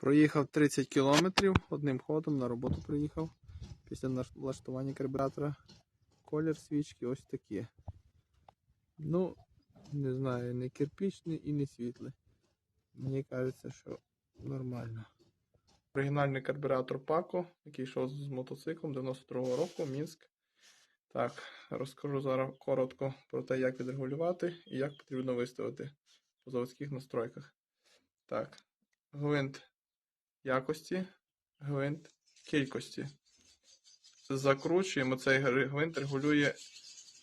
Проїхав 30 кілометрів одним ходом на роботу приїхав. Після налаштування карбюратора. Колір свічки ось такі. Ну, не знаю, не кирпічний і не світлий. Мені кажеться, що нормально. Оригінальний карбюратор Пако, який йшов з мотоциклом 92-го року, Мінськ. Так, розкажу зараз коротко про те, як відрегулювати і як потрібно виставити по заводських настройках. Так, гвинт якості, гвинт кількості. Закручуємо цей гвинт регулює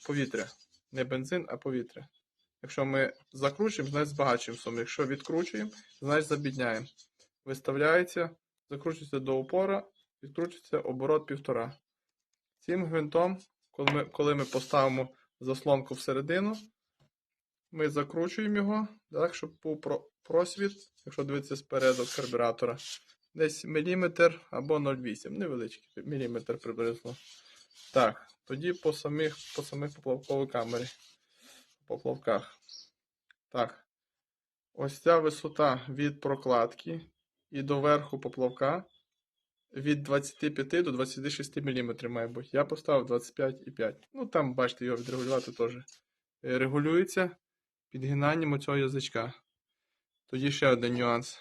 повітря. Не бензин, а повітря. Якщо ми закручуємо, значить збагачуємо суму. Якщо відкручуємо, значить забідняємо. Виставляється, закручується до упора, відкручується оборот півтора. Цим гвинтом, коли ми, коли ми поставимо заслонку всередину, ми закручуємо його, так, щоб був про- просвіт, якщо дивитися спереду карбюратора, десь міліметр або 0,8, невеличкий міліметр приблизно. Так, тоді по самих, по самих поплавковій камері. Поплавках. Так. Ось ця висота від прокладки і до верху поплавка від 25 до 26 мм має бути. Я поставив 25,5. Ну там, бачите, його відрегулювати теж. Е, Регулюється підгинанням цього язичка. Тоді ще один нюанс.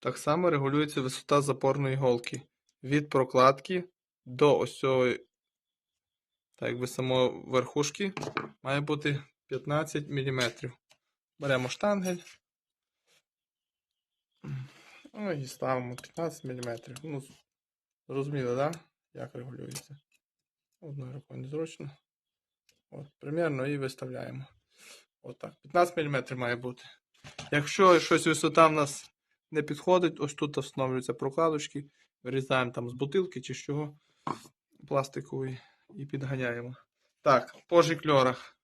Так само регулюється висота запорної голки. Від прокладки до ось цього, так якби самої верхушки, має бути 15 мм. Беремо штангель. Ну і ставимо 15 мм. Ну, зрозуміло, да? Як регулюється. Одною рукою незручно. От, примерно і виставляємо. Отак. 15 мм має бути. Якщо щось висота в нас не підходить, ось тут встановлюються прокладочки, вирізаємо там з бутилки чи з чого пластикової і підганяємо. Так, по жикльорах.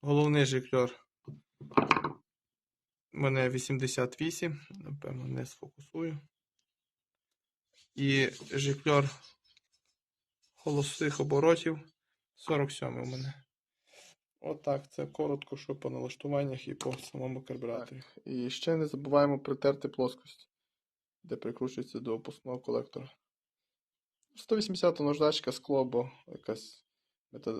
Головний жикльор. У мене 88, напевно, не сфокусую. І жикльор холостих оборотів 47 у мене. Отак, це коротко, що по налаштуваннях і по самому карбюраторі. І ще не забуваємо притерти плоскость, де прикручується до опускного колектора. 180 наждачка, скло, або якась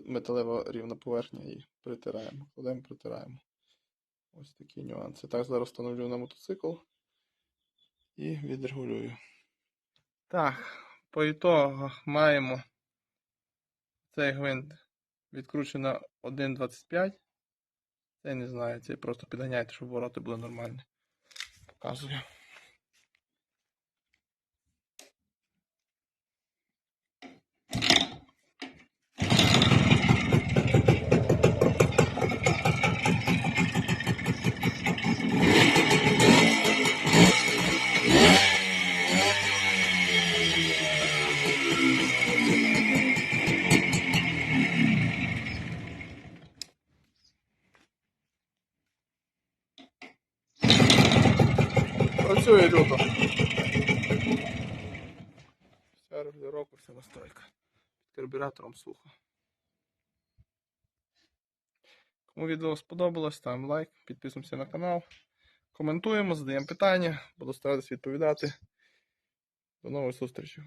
металева рівна поверхня і притираємо. Кладемо, притираємо. Ось такі нюанси. Так, зараз встановлю на мотоцикл і відрегулюю. Так, по ітогах маємо цей гвинт відкручено на 1,25. Це не знаю, це просто підганяйте, щоб ворота були нормальні. Показую. Працює люто. Вся регулювання, вся настройка. Під карбюратором сухо. Кому відео сподобалось, ставимо лайк, підписуємося на канал, коментуємо, задаємо питання, буду старатися відповідати. До нових зустрічей.